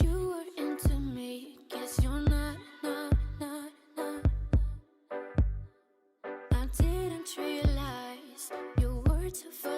you were into me. Guess you're not, not, not, not. I didn't realize you were too far.